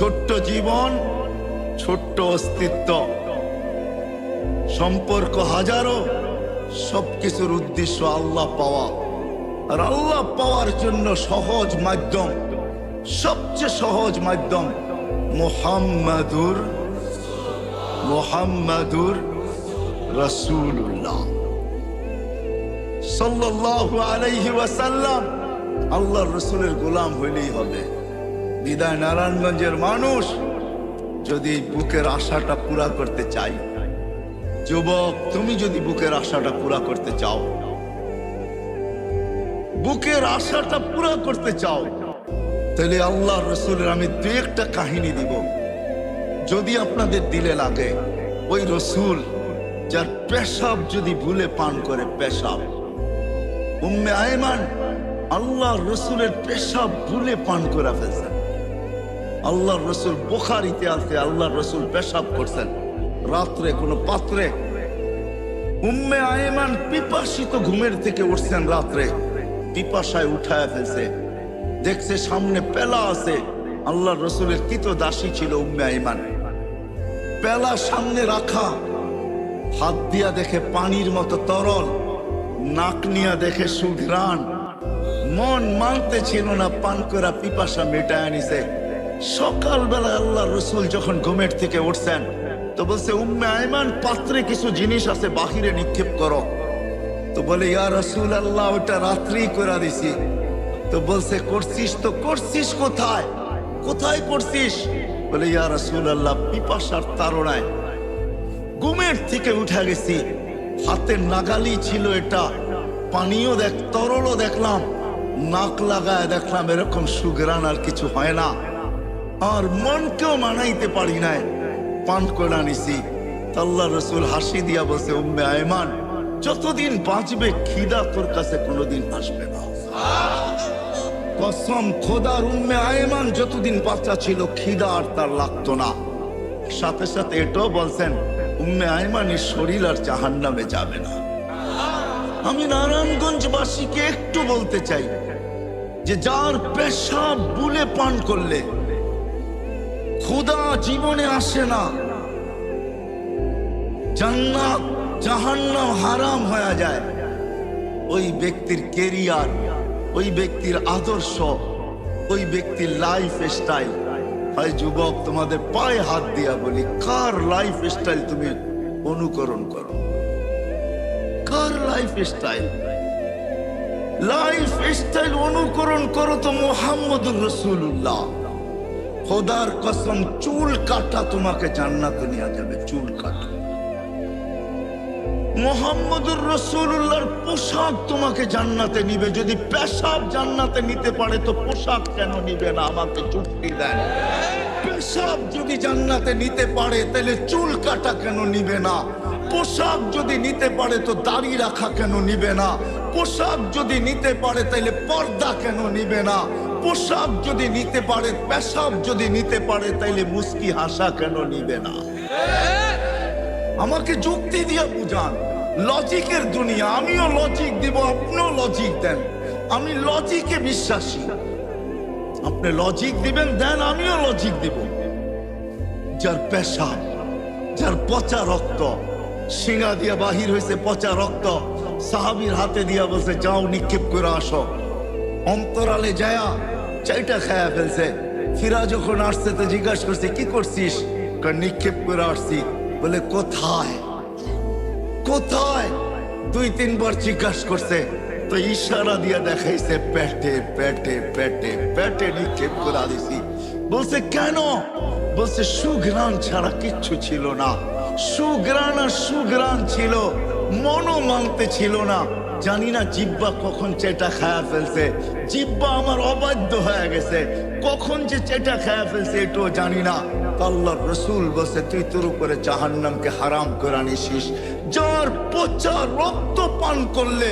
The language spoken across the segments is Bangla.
ছোট্ট জীবন, ছোট্ট অস্তিত্ব। সম্পর্ক হাজারো, সবকিছুর উদ্দেশ্য আল্লাহ পাওয়া। আর আল্লাহ পাওয়ার জন্য সহজ মাধ্যম, সবচেয়ে সহজ মাধ্যম মোহাম্মদুর, মোহাম্মাদুর রসুল্লাহ সাল্লাল্লাহু আলাইহি ওয়াসাল্লাম আল্লাহর রসুলের গোলাম হইলেই হবে। বিদায় নারায়ণগঞ্জের মানুষ যদি বুকের আশাটা পুরা করতে চাই। যুবক, তুমি যদি বুকের আশাটা পুরা করতে চাও। বুকের আশাটা পুরা করতে চাও, তাহলে আল্লাহ রসুলের আমি দু একটা কাহিনী দিব। যদি আপনাদের দিলে লাগে, ওই রসুল যার পেশাব যদি ভুলে পান করে পেশাব। উম্মে আয়মান, আল্লাহ রসুলের পেশাব ভুলে পান করে ফেলছেন আল্লাহ রসুল বোখারিতে আছে আল্লাহ রসুল পেশাব করছেন। রাত্রে কোনো পাত্রে উম্মে আয়মান পিপাসিত ঘুমের থেকে উঠছেন রাত্রে। পিপাসায় উঠায় ফেলছে। দেখছে সামনে পেলা আছে। আল্লাহ রসুলের কিত দাসী ছিল উম্মে আইমান পেলা সামনে রাখা। হাত দিয়া দেখে পানির মতো তরল। নাক নিয়া দেখে সুঘ্রাণ। মন মানতে ছিল না, পান করা পিপাসা মেটায় নিছে। সকালবেলা আল্লাহ রসুল যখন ঘুমের থেকে উঠছেন, তো বলছে, উম্মে আইমান পাত্রে কিছু জিনিস আছে, বাহিরে নিক্ষেপ করো। তো বলে, ইয়া রসুল আল্লাহ ওটা রাত্রি করে দিছি। তো বলছে, করছিস তো, করছিস কোথায়? কোথায় করছিস? বলে, ইয়া রসুল আল্লাহ পিপাসার তারণায় ঘুমের থেকে উঠে গেছি। হাতের নাগালি ছিল এটা, পানিও দেখ, তরলও দেখলাম, নাক লাগায় দেখলাম এরকম সুগ্রান আর কিছু হয় না। আর মনকেও মানাইতে পারি নাই। পান করে আনিছি। আল্লাহ রসুল হাসি দিয়া বসে উম্মে আয়মান, যতদিন বাঁচবে, খিদা তোর কাছে কোনোদিন আসবে না। কসম, খোদার উম্মে আয়মান যতদিন বাচ্চা ছিল, খিদা আর তার লাগতো না। সাথে সাথে এটাও বলছেন, উম্মে আয়মানের শরীর আর জাহান নামে যাবে না। আমি নারায়ণগঞ্জবাসীকে একটু বলতে চাই, যে যার পেশাব বুলে পান করলে ক্ষুদা জীবনে আসে না। জান্নাত, জাহান্নাম হারাম হয়ে যায়। ওই ব্যক্তির কেরিয়ার, ওই ব্যক্তির আদর্শ, ওই ব্যক্তির লাইফ স্টাইল হয় যুবক, তোমাদের পায়ে হাত দিয়া বলি, কার লাইফ স্টাইল তুমি অনুকরণ করো? কার লাইফ স্টাইল লাইফ স্টাইল অনুকরণ করো তো মোহাম্মদুর রসুল্লাহ খোদার কসম, চুল কাটা তোমাকে জান্নাতে নিয়ে যাবে, চুল কাটা। মোহাম্মদুর রসুল্লাহর পোশাক তোমাকে জান্নাতে নিবে। যদি পেশাব জান্নাতে নিতে পারে, তো পোশাক কেন নিবে না? আমাকে চুক্তি দেন। পেশাব যদি জান্নাতে নিতে পারে, তাহলে চুল কাটা কেন নিবে না? পোশাক যদি নিতে পারে, তো দাড়ি রাখা কেন নিবে না? পোশাক যদি নিতে পারে, তাহলে পর্দা কেন নিবে না? পোশাক যদি নিতে পারে, পেশাব যদি নিতে পারে, তাইলে মুস্কি হাসা কেন নিবে না? আমাকে যুক্তি দিয়ে বুঝান, লজিকের দুনিয়া, আমিও লজিক দিব, আপনিও লজিক দেন। আমি লজিকে বিশ্বাসী। আপনি লজিক দিবেন, দেন, আমিও লজিক দিব। যার পেশা যার পচা রক্ত সিঙ্গা দিয়া বাহির হয়েছে পচা রক্ত, সাহাবির হাতে দিয়া বলছে, যাও নিক্ষেপ করে আসো। অন্তরালে যায়া চাইটা খায়া ফেলছে। ফিরা যখন আসছে তো জিজ্ঞাসা করছে, কি করছিস? নিক্ষেপ করে আসছি। বলে, কোথায়? কোথায়? দুই, তিনবার জিজ্ঞাসা করছে। তো ইশারা দিয়া দেখাইছে, পেটে পেটে পেটে পেটে নিক্ষেপ করে দিছি বলছে, কেন? বলছে, সুঘ্রাণ ছাড়া কিচ্ছু ছিল না। সুঘ্রাণ আর সুঘ্রাণ ছিল, মনও মানতে ছিল না। জানি না জিব্বা কখন চেটা খায়া ফেলছে। জিব্বা আমার অবাধ্য হয়ে গেছে। কখন যে চেটা খায়া ফেলছে এটাও জানি না। আল্লাহ রসুল বসে তুই তোর উপরে জাহান্নামকে হারাম করে আনিসিস। যার পচা রক্ত পান করলে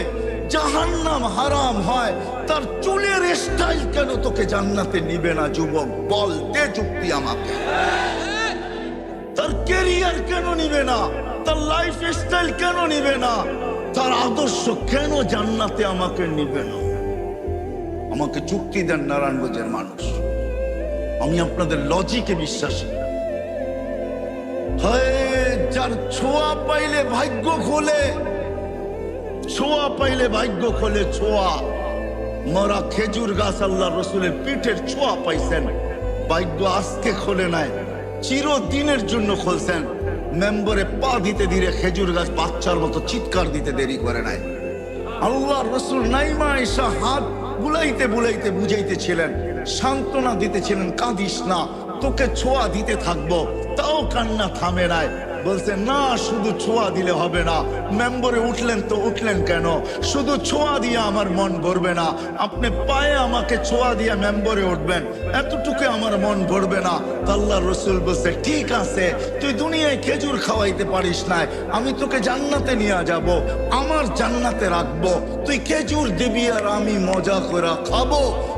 জাহান্নাম হারাম হয়, তার চুলের স্টাইল কেন তোকে জান্নাতে নিবে না, যুবক? বল, দে যুক্তি আমাকে। তার কেরিয়ার কেন নিবে না? তার লাইফ স্টাইল কেন নিবে না? তার আদর্শ কেন জান্নাতে আমাকে নিবে না? আমাকে চুক্তি দেন নারায়ণগঞ্জের মানুষ। আমি আপনাদের লজিকে বিশ্বাসী। যার ছোঁয়া পাইলে ভাগ্য খোলে, ছোঁয়া পাইলে ভাগ্য খোলে ছোঁয়া। মরা খেজুর গাছ আল্লাহ রসুলের পিঠের ছোঁয়া পাইছেন। ভাগ্য আজকে খোলে নাই, চিরদিনের জন্য খুলছেন। মেম্বরে পা দিতে দিলে খেজুর গাছ বাচ্চার মতো চিৎকার দিতে দেরি করে নাই। আল্লাহ রসুল নাইমা এসা হাত বুলাইতে বুলাইতে বুঝাইতেছিলেন, সান্ত্বনা দিতেছিলেন, কাঁদিস না, তোকে ছোঁয়া দিতে থাকব, তাও কান্না থামে নাই। বলছে, না, শুধু ছোঁয়া দিলে হবে না। মেম্বরে উঠলেন তো উঠলেন কেন? শুধু ছোঁয়া দিয়ে আমার মন ভরবে না। আপনি পায়ে আমাকে ছোঁয়া দিয়ে মেম্বরে উঠবেন। এতটুকু আমার মন ভরবে না। তো আল্লাহ রসুল বলছে, ঠিক আছে, তুই দুনিয়ায় খেজুর খাওয়াইতে পারিস নাই। আমি তোকে জান্নাতে নিয়ে যাব, আমার জান্নাতে রাখব। তুই খেজুর দিবি আর আমি মজা করে খাব।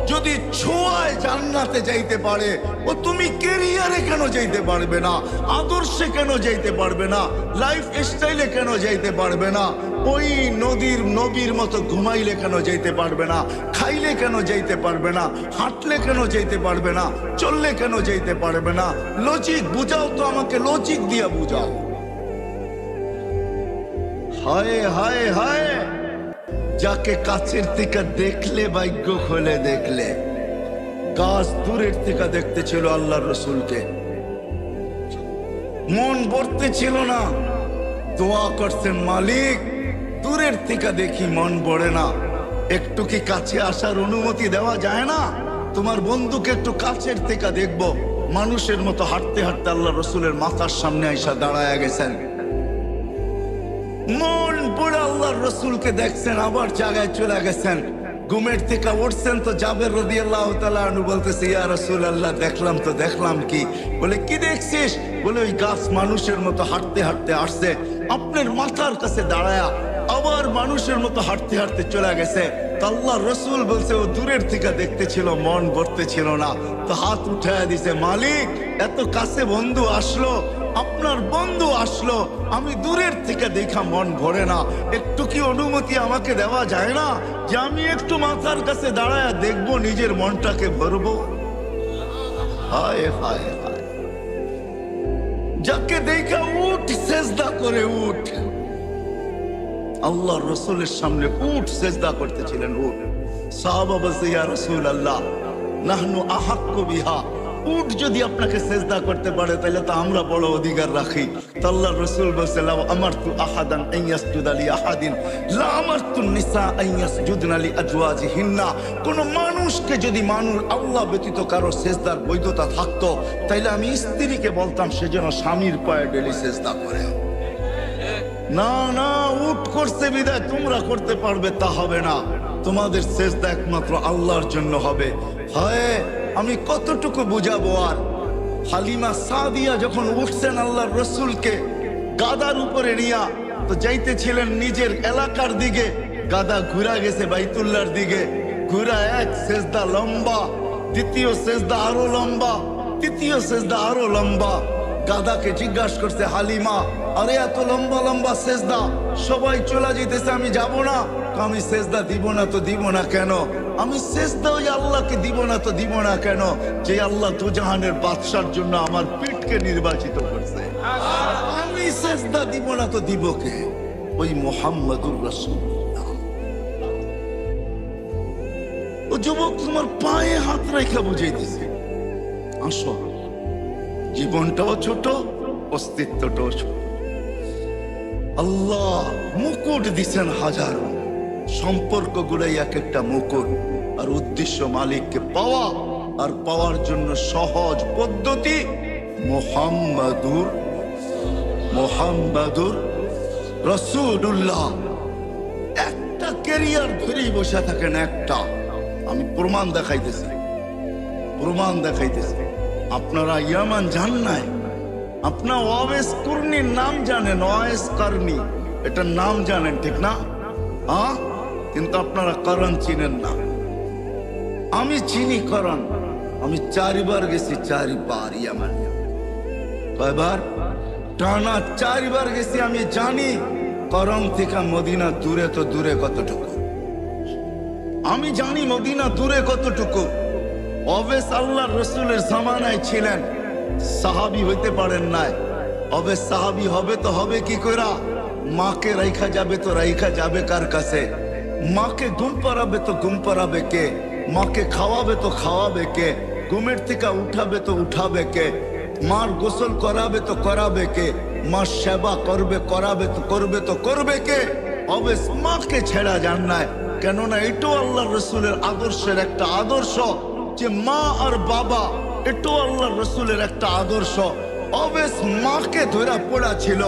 যদি ছোঁয়ায় জান্নাতে যাইতে পারে, ও তুমি কেরিয়ারে কেন যাইতে পারবে না? আদর্শে কেন যাইতে পারবে না? লাইফ স্টাইলে কেন যাইতে পারবে না? ওই নদীর নবীর মতো ঘুমাইলে কেন যাইতে পারবে না? খাইলে কেন যাইতে পারবে না? হাঁটলে কেন যাইতে পারবে না? চললে কেন যাইতে পারবে না? লজিক বুঝাও তো আমাকে, লজিক দিয়া বুঝাও। হায় হায় হায়! যাকে কাছের থেকে দেখলে ভাগ্য খোলে দেখলে। গাছ দূরের থেকে দেখতে ছিল আল্লাহ রসুলকে। মন ভরতে ছিল না। দোয়া করছেন, মালিক, দূরের থেকে দেখি মন ভরে না। একটু কি কাছে আসার অনুমতি দেওয়া যায় না? তোমার বন্ধুকে একটু কাছের থেকে দেখব। মানুষের মতো হাঁটতে হাঁটতে আল্লাহ রসুলের মাথার সামনে আইসা দাঁড়ায় গেছেন। মন পড়ে আল্লাহর রসুলকে দেখছেন, আবার জায়গায় চলে গেছেন। ঘুমের থেকে উঠছেন তো জাবের রদি আল্লাহ তালু বলতেছে, ইয়া রসুল আল্লাহ দেখলাম তো, দেখলাম কি? বলে, কি দেখছিস? বলে, ওই গাছ মানুষের মতো হাঁটতে হাঁটতে আসছে। আপনার মাথার কাছে দাঁড়ায়া আবার মানুষের মতো হাঁটতে হাঁটতে চলে গেছে। আল্লাহ রসুল বলছে, ও দূরের থেকে দেখতে ছিল মন ভরতে ছিল না। তো হাত উঠায় দিছে, মালিক, এত কাছে বন্ধু আসলো আপনার বন্ধু আসলো। আমি দূরের থেকে দেখা মন ভরে না। একটু কি অনুমতি আমাকে দেওয়া যায় না? যে আমি একটু মাথার কাছে দাঁড়ায় দেখব, নিজের মনটাকে ভরবো। হায় হায় হায়। যাকে দেখা উঠ, সেজদা করে উঠ। আল্লাহ রসুলের সামনে উঠ, সেজদা করতেছিলেন, উঠ। সাহাবা বলছে রসুল আল্লাহ নাহনু আহাক্য বিহা। উট যদি আপনাকে সেজদা করতে পারে, তাহলে তো আমরা বড় অধিকার রাখি। তো আল্লাহ রসুল বলছে লাও আমার তু আহাদান আইয়াসজুদ আলী আহাদিন। লা আমার তু নিসা আইয়াসজুদন আলী আজওয়াজিহিন্না। কোন মানুষকে যদি মানুষ আল্লাহ ব্যতীত কারও সেজদার বৈধতা থাকতো তাইলে আমি স্ত্রীকে বলতাম, সে যেন স্বামীর পায়ে ডেলি সেজদা করে। না না উঠ করছে বিদায়, তোমরা করতে পারবে, তা হবে না। তোমাদের চেষ্টা একমাত্র আল্লাহর জন্য হবে। হয় আমি কতটুকু বুঝাবো আর? হালিমা সাদিয়া যখন উঠছেন আল্লাহর রসুলকে গাদার উপরে নিয়া, তো যাইতেছিলেন নিজের এলাকার দিকে। গাদা ঘুরা গেছে বাইতুল্লার দিকে। ঘুরা এক সেজদা লম্বা, দ্বিতীয় সেজদা আরও লম্বা, তৃতীয় সেজদা আরও লম্বা। গাদাকে জিজ্ঞাসা করছে, হালিমা, আরে এত লম্বা লম্বা সেজদা, সবাই চলে যেতেছে আমি যাব না। আমি সেজদা দিব না তো দিব না কেন? আমি সেজদা ওই আল্লাহকে দিব না তো দিব না কেন? যে আল্লাহ দুজাহানের বাদশার জন্য আমার পিঠকে নির্বাচিত করছে। আমি সেজদা দিব না তো দিব কে? ওই মোহাম্মদুর রসুল ও যুবক তোমার পায়ে হাত রেখা বুঝাইতেছে আসো। জীবনটাও ছোট, অস্তিত্বটাও ছোট। আল্লাহ মুকুট দিছেন হাজারো। সম্পর্ক গুলাই এক একটা মুকুট আর উদ্দেশ্য মালিককে পাওয়া আর পাওয়ার জন্য সহজ পদ্ধতি মোহাম্মদুর মোহাম্মদুর রসুল্লাহ একটা ক্যারিয়ার ধরেই বসে থাকেন একটা। আমি প্রমাণ দেখাইতেছি প্রমাণ দেখাইতেছি। আপনারা ইয়ামান জান নাই? আপনার ওয়াবেস কুর্নির নাম জানেন ওয়াইস কারনি। এটার নাম জানেন, ঠিক না? হ্যাঁ? কিন্তু আপনারা করণ চিনেন না। আমি চিনি করণ। আমি চারিবার গেছি চারিবার কয়বার? টানা চারিবার গেছি, আমি জানি। করণ থেকে মদিনা দূরে তো দূরে কতটুকু। আমি জানি মদিনা দূরে কতটুকু। অবেস আল্লাহ রসুলের জামানায় ছিলেন। সাহাবি হইতে পারেন নাই। অবে সাহাবি হবে তো হবে কি করা মাকে রাইখা যাবে তো রাইখা যাবে কার কাছে? মাকে ঘুম পাড়াবে তো ঘুম পাড়াবে কে? মাকে খাওয়াবে তো খাওয়াবে কে? ঘুমের থেকে উঠাবে তো উঠাবে কে? মার গোসল করাবে তো করাবে কে? মা সেবা করবে, করাবে তো করবে তো করবে কে? অবেস মাকে ছেড়া যান নাই। কেননা এটাও আল্লাহ রসুলের আদর্শের একটা আদর্শ যে মা আর বাবা, এটাও আল্লাহ রসুলের একটা আদর্শ। অবেস মাকে ধরা পড়া ছিল,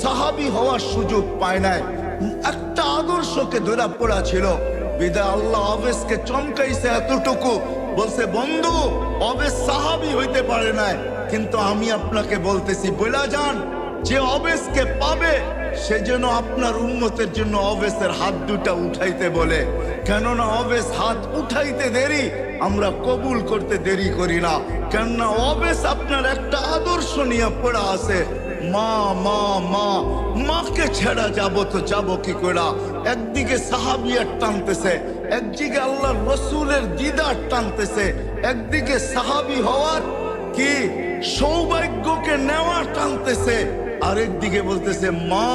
সাহাবি হওয়ার সুযোগ পায় নাই। আদর্শকে ধরা পড়া ছিল। বিদায় আল্লাহ অবেসকে চমকাইছে এতটুকু। বলছে, বন্ধু অবেশ সাহাবি হইতে পারে নাই। কিন্তু আমি আপনাকে বলতেছি বলা যান, যে অবেসকে পাবে, সে যেন আপনার উন্নতের জন্য অবেশের হাত দুটা উঠাইতে বলে। কেননা অবেশ হাত উঠাইতে দেরি, আমরা কবুল করতে দেরি করি না। কেননা অবেস আপনার একটা আদর্শ নিয়ে পড়া আছে মা মা মা, মাকে ছেড়া যাব তো যাব কি করে একদিকে সাহাবিয়ার টানতেছে, একদিকে আল্লাহ রসুলের দিদার টানতেছে, একদিকে সাহাবি হওয়ার কি সৌভাগ্যকে নেওয়া টানতেছে আরেক দিকে বলতেছে, মা,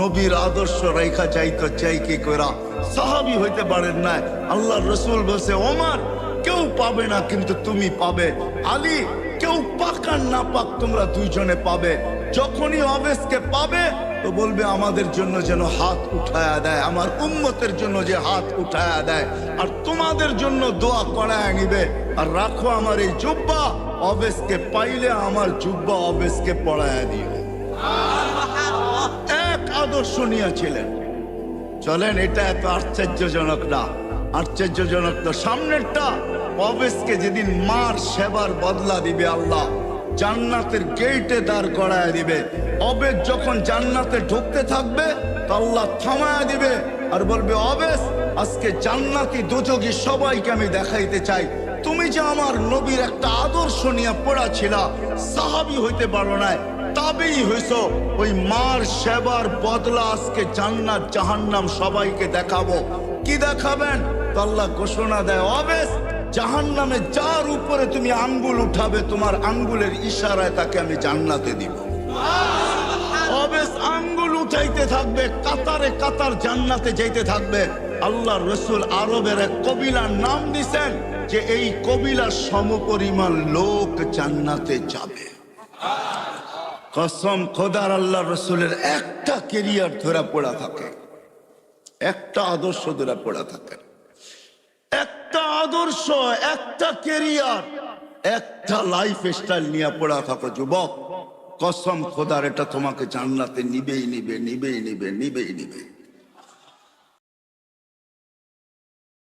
নবীর আদর্শ রেখা যাইতো চাই কি করা সাহাবি হইতে পারেন না আল্লাহ রসুল বলছে, ওমার, কেউ পাবে না, কিন্তু তুমি পাবে। আলী কেউ পাক আর না পাক তোমরা দুইজনে পাবে। যখনই অবেশকে পাবে, তো বলবে আমাদের জন্য যেন হাত উঠায়া দেয়, আমার উম্মতের জন্য যে হাত উঠায়া দেয়। আর তোমাদের জন্য দোয়া করায় নিবে। আর রাখো আমার এই জুব্বা অবেশকে পাইলে আমার জুব্বা অবেশকে পড়ায়া দিও এক আদর্শ নিয়েছিলেন। চলেন, এটা এত আশ্চর্যজনক না। আশ্চর্যজনক তো সামনেরটা। অবেশকে যেদিন মার সেবার বদলা দিবে আল্লাহ, জান্নাতের গেটে দাঁড় করায় দিবে। অবেশ যখন জান্নাতে ঢুকতে থাকবে, তো আল্লাহ থামায় দিবে আর বলবে, অবেশ, আজকে জান্নাতি দুযোগী সবাইকে আমি দেখাইতে চাই। তুমি যে আমার নবীর একটা আদর্শ নিয়ে পড়া ছিল সাহাবি হইতে পারো না তবেই হইছ। ওই মার সেবার বদলা আজকে জান্নাত, জাহান্নাম সবাইকে দেখাবো। কি দেখাবেন? তো ঘোষণা দেয়, অবেশ জাহান্নামে যার উপরে তুমি আঙ্গুল উঠাবে, তোমার আঙ্গুলের ইশারায় তাকে আমি জান্নাতে দিব। আঙ্গুল উঠাইতে থাকবে, কাতারে কাতার জান্নাতে যাইতে থাকবে। আল্লাহ রসুল আরবের এক কবিলার নাম দিছেন যে এই কবিলার সমপরিমাণ লোক জান্নাতে যাবে। কসম খোদার আল্লাহ রসুলের একটা কেরিয়ার ধরা পড়া থাকে, একটা আদর্শ ধরা পড়া থাকে। একটা আদর্শ, একটা কেরিয়ার একটা লাইফ স্টাইল নিয়ে পড়া থাকো, যুবক। কসম খোদার, এটা তোমাকে জান্নাতে নিবেই নিবে নিবেই নিবে নিবেই নিবে।